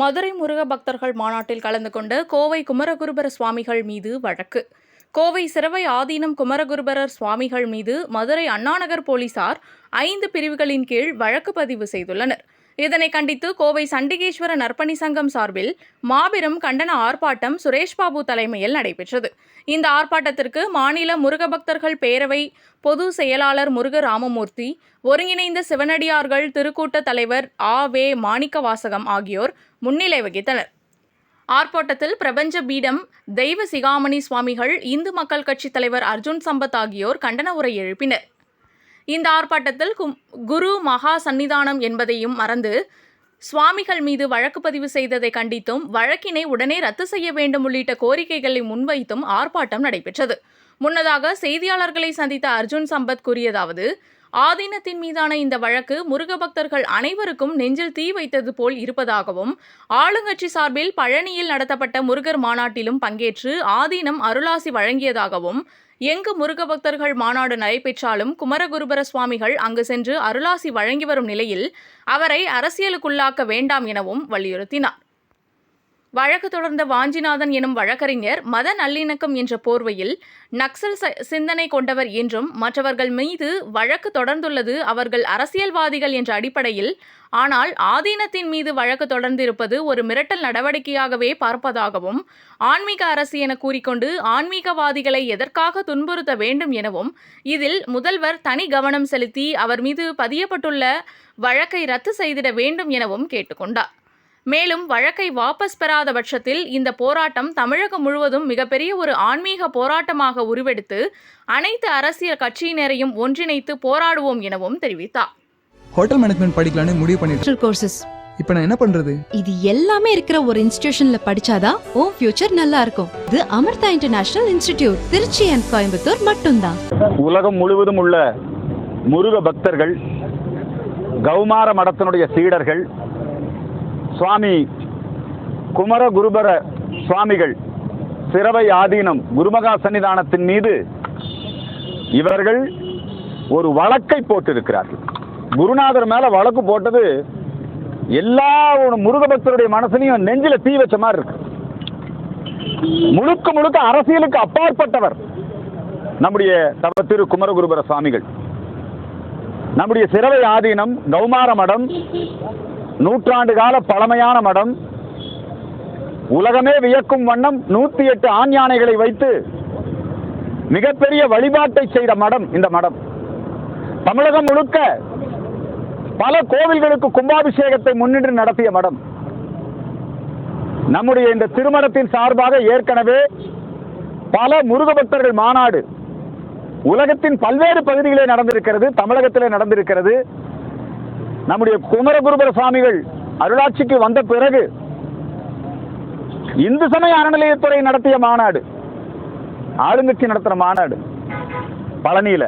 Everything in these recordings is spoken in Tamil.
மதுரை முருக பக்தர்கள் மாநாட்டில் கலந்து கொண்ட கோவை குமரகுருபர சுவாமிகள் மீது வழக்கு. கோவை சிறவை ஆதீனம் குமரகுருபரர் சுவாமிகள் மீது மதுரை அண்ணாநகர் போலீசார் ஐந்து பிரிவுகளின் கீழ் வழக்கு பதிவு செய்துள்ளனர். இதனை கண்டித்து கோவை சண்டிகேஸ்வர நற்பணி சங்கம் சார்பில் மாபெரும் கண்டன ஆர்ப்பாட்டம் சுரேஷ் பாபு தலைமையில் நடைபெற்றது. இந்த ஆர்ப்பாட்டத்திற்கு மாநில முருக பக்தர்கள் பேரவை பொது செயலாளர் முருக ராமமூர்த்தி ஒருங்கிணைந்த சிவனடியார்கள் திருக்கூட்ட தலைவர் ஆ. வே. மாணிக்கவாசகம் ஆகியோர் முன்னிலை வகித்தனர். ஆர்ப்பாட்டத்தில் பிரபஞ்ச பீடம் தெய்வ சிகாமணி சுவாமிகள் இந்து மக்கள் கட்சித் தலைவர் அர்ஜுன் சம்பத் ஆகியோர் கண்டன உரை எழுப்பினர். இந்த ஆர்ப்பாட்டத்தில் குரு மகா சந்நிதானம் என்பதையும் மறந்து சுவாமிகள் மீது வழக்கு பதிவு செய்ததை கண்டித்தும் வழக்கினை உடனே ரத்து செய்ய வேண்டும் உள்ளிட்ட கோரிக்கைகளை முன்வைத்தும் ஆர்ப்பாட்டம் நடைபெற்றது. முன்னதாக செய்தியாளர்களை சந்தித்த அர்ஜுன் சம்பத் கூறியதாவது ஆதீனத்தின் மீதான இந்த வழக்கு முருக பக்தர்கள் அனைவருக்கும் நெஞ்சில் தீ வைத்தது போல் இருப்பதாகவும் ஆளுங்கட்சி சார்பில் பழனியில் நடத்தப்பட்ட முருகர் மாநாட்டிலும் பங்கேற்று ஆதீனம் அருளாசி வழங்கியதாகவும் எங்கு முருக பக்தர்கள் மாநாடு நடைபெற்றாலும் குமரகுருபர சுவாமிகள் அங்கு சென்று அருளாசி வழங்கி வரும் நிலையில் அவரை அரசியலுக்குள்ளாக்க வேண்டாம் எனவும் வலியுறுத்தினார். வழக்கு தொடர்ந்த வாஞ்சிநாதன் எனும் வழக்கறிஞர் மத நல்லிணக்கம் என்ற போர்வையில் நக்சல் ச- சிந்தனை கொண்டவர் என்றும் மற்றவர்கள் மீது வழக்கு தொடர்ந்துள்ளது அவர்கள் அரசியல்வாதிகள் என்ற அடிப்படையில் ஆனால் ஆதீனத்தின் மீது வழக்கு தொடர்ந்திருப்பது ஒரு மிரட்டல் நடவடிக்கையாகவே பார்ப்பதாகவும் ஆன்மீக அரசு என கூறிக்கொண்டு ஆன்மீகவாதிகளை எதற்காக துன்புறுத்த வேண்டும் எனவும் இதில் முதல்வர் தனி கவனம் செலுத்தி அவர் மீது பதியப்பட்டுள்ள வழக்கை ரத்து செய்திட வேண்டும் எனவும் கேட்டுக்கொண்டார். மேலும் வழக்கை வாபஸ் பெறாத பட்சத்தில் இந்த போராட்டம் தமிழகம் முழுவதும் மிகப்பெரிய ஒரு ஆன்மீக போராட்டமாக உருவெடுத்து அனைத்து அரசியல் கட்சியினரையும் ஒன்றிணைத்து போராடுவோம் எனவும் தெரிவித்தார். ஹோட்டல் மேனேஜ்மெண்ட் படிக்கலான்னு முடிவு பண்ணிட்டேன் மாஸ்டர் கோர்சஸ் இப்போ நான் என்ன பண்றது? இது எல்லாமே இருக்கிற ஒரு இன்ஸ்டிடியூஷன்ல படிச்சாதான் உன் ஃபியூச்சர் நல்லா இருக்கும். இது Amrita international institute Trichy and Coimbatore மட்டும்தான். உலகம் முழுவதும் உள்ள முருக பக்தர்கள் கௌமார மடத்தினுடைய சீடர்கள் சுவாமி குமரகுருபர சுவாமிகள் சிறவை ஆதீனம் குருமகா சன்னிதானத்தின் மீது இவர்கள் ஒரு வழக்கை போட்டிருக்கிறார்கள். குருநாதர் மேல வழக்கு போட்டது எல்லா ஒரு முருக பக்தருடைய மனசுலையும் நெஞ்சில தீ வச்ச மாதிரி இருக்கு. முழுக்க முழுக்க அரசியலுக்கு அப்பாற்பட்டவர் நம்முடைய தவ திரு குமரகுருபர சுவாமிகள். நம்முடைய சிறவை ஆதீனம் கௌமார மடம் நூற்றாண்டு கால பழமையான மடம். உலகமே வியக்கும் வண்ணம் நூத்தி எட்டு ஆண் யானைகளை வைத்து மிகப்பெரிய வழிபாட்டை செய்த மடம் இந்த மடம். தமிழகம் முழுக்க பல கோவில்களுக்கு கும்பாபிஷேகத்தை முன்னின்று நடத்திய மடம். நம்முடைய இந்த திருமணத்தின் சார்பாக ஏற்கனவே பல முருக பக்தர்கள் மாநாடு உலகத்தின் பல்வேறு பகுதிகளே நடந்திருக்கிறது தமிழகத்திலே நடந்திருக்கிறது. நம்முடைய குமரகுருபர சுவாமிகள் அருளாட்சிக்கு வந்த பிறகு இந்து சமய அறநிலையத்துறை நடத்திய மாநாடு ஆளுங்கட்சி நடத்துகிற மாநாடு பழனியில.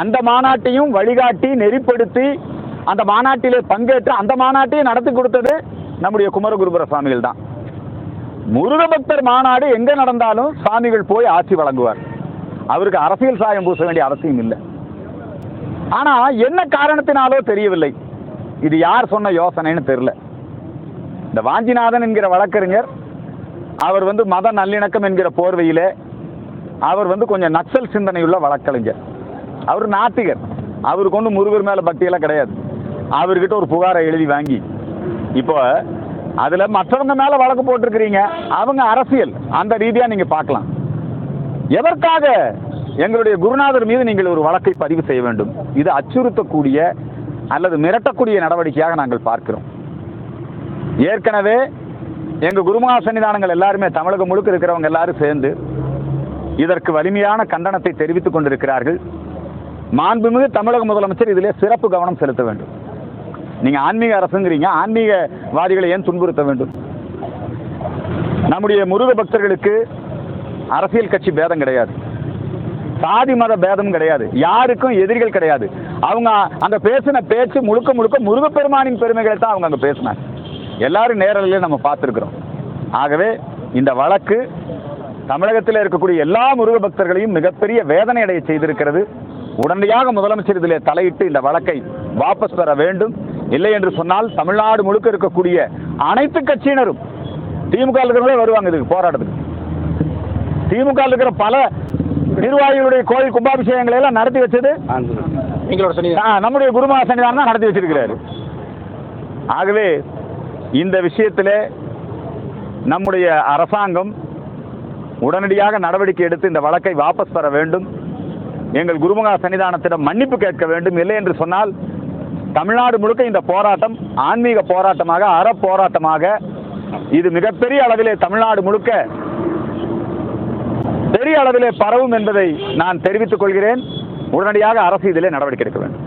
அந்த மாநாட்டையும் வழிகாட்டி நெறிப்படுத்தி அந்த மாநாட்டிலே பங்கேற்று அந்த மாநாட்டையும் நடத்தி கொடுத்தது நம்முடைய குமரகுருபுர சுவாமிகள் தான். முருகபக்தர் மாநாடு எங்க நடந்தாலும் சுவாமிகள் போய் ஆட்சி வழங்குவார். அவருக்கு அரசியல் சாயம் பூச வேண்டிய அவசியம் இல்லை. ஆனா என்ன காரணத்தினாலோ தெரியவில்லை. இது யார் சொன்ன யோசனைன்னு தெரியல. இந்த வாஞ்சிநாதன் என்கிற வழக்கறிஞர் அவர் வந்து மத நல்லிணக்கம் என்கிற போர்வையில் அவர் வந்து கொஞ்சம் நக்சல் சிந்தனையுள்ள வழக்கறிஞர். அவர் நாத்திகர். அவருக்கு ஒன்றும் முருகர் மேலே பக்தியெல்லாம் கிடையாது. அவர்கிட்ட ஒரு புகாரை எழுதி வாங்கி. இப்போ அதில் மற்றவங்க மேலே வழக்கு போட்டிருக்கிறீங்க. அவங்க அரசியல். அந்த ரீதியாக நீங்கள் பார்க்கலாம். எதற்காக எங்களுடைய குருநாதர் மீது நீங்கள் ஒரு வழக்கை பதிவு செய்ய வேண்டும். இது அச்சுறுத்தக்கூடிய அல்லது மிரட்டக்கூடிய நடவடிக்கையாக நாங்கள் பார்க்கிறோம். ஏற்கனவே எங்க குருமகா சன்னிதானங்கள் எல்லாருமே தமிழகம் முழுக்க இருக்கிறவங்க எல்லாரும் சேர்ந்து இதற்கு வலிமையான கண்டனத்தை தெரிவித்துக் கொண்டிருக்கிறார்கள். மாண்புமிகு தமிழக முதலமைச்சர் இதிலே சிறப்பு கவனம் செலுத்த வேண்டும். நீங்க ஆன்மீக அரசுங்கிறீங்க ஆன்மீகவாதிகளை ஏன் துன்புறுத்த வேண்டும்? நம்முடைய முருக பக்தர்களுக்கு அரசியல் கட்சி பேதம் கிடையாது. சாதி மத பேதம் கிடையாது. யாருக்கும் எதிரிகள் கிடையாது. அவங்க அந்த பேசின பேச்சு முழுக்க முழுக்க முருகப்பெருமானின் பெருமைகளை தான் அவங்க அங்கே பேசினாங்க. எல்லாரும் நேரலையே நம்ம பார்த்துருக்குறோம். ஆகவே இந்த வழக்கு தமிழகத்தில் இருக்கக்கூடிய எல்லா முருக பக்தர்களையும் மிகப்பெரிய வேதனை அடைய செய்திருக்கிறது. உடனடியாக முதலமைச்சர் இதிலே தலையிட்டு இந்த வழக்கை வாபஸ் பெற வேண்டும். இல்லை என்று சொன்னால் தமிழ்நாடு முழுக்க இருக்கக்கூடிய அனைத்து கட்சியினரும் திமுக இருக்கிறவங்களே வருவாங்க இதுக்கு போராட்டத்துக்கு. திமுக இருக்கிற பல நிர்வாகிகளுடைய கோயில் கும்பாபிஷேகங்களை எல்லாம் நடத்தி வச்சது. எங்களோட சனி ஆ, நம்முடைய குருமகா சன்னிதானம் தான் நடத்தி வச்சிருக்கிறாரு. ஆகவே இந்த விஷயத்திலே நம்முடைய அரசாங்கம் உடனடியாக நடவடிக்கை எடுத்து இந்த வழக்கை வாபஸ் பெற வேண்டும். எங்கள் குருமகா சன்னிதானத்திடம் மன்னிப்பு கேட்க வேண்டும். இல்லை என்று சொன்னால் தமிழ்நாடு முழுக்க இந்த போராட்டம் ஆன்மீக போராட்டமாக அற போராட்டமாக இது மிகப்பெரிய அளவிலே தமிழ்நாடு முழுக்க பெரிய அளவிலே பரவும் என்பதை நான் தெரிவித்துக் கொள்கிறேன். உடனடியாக அரசு இதிலே நடவடிக்கை எடுக்க வேண்டும்.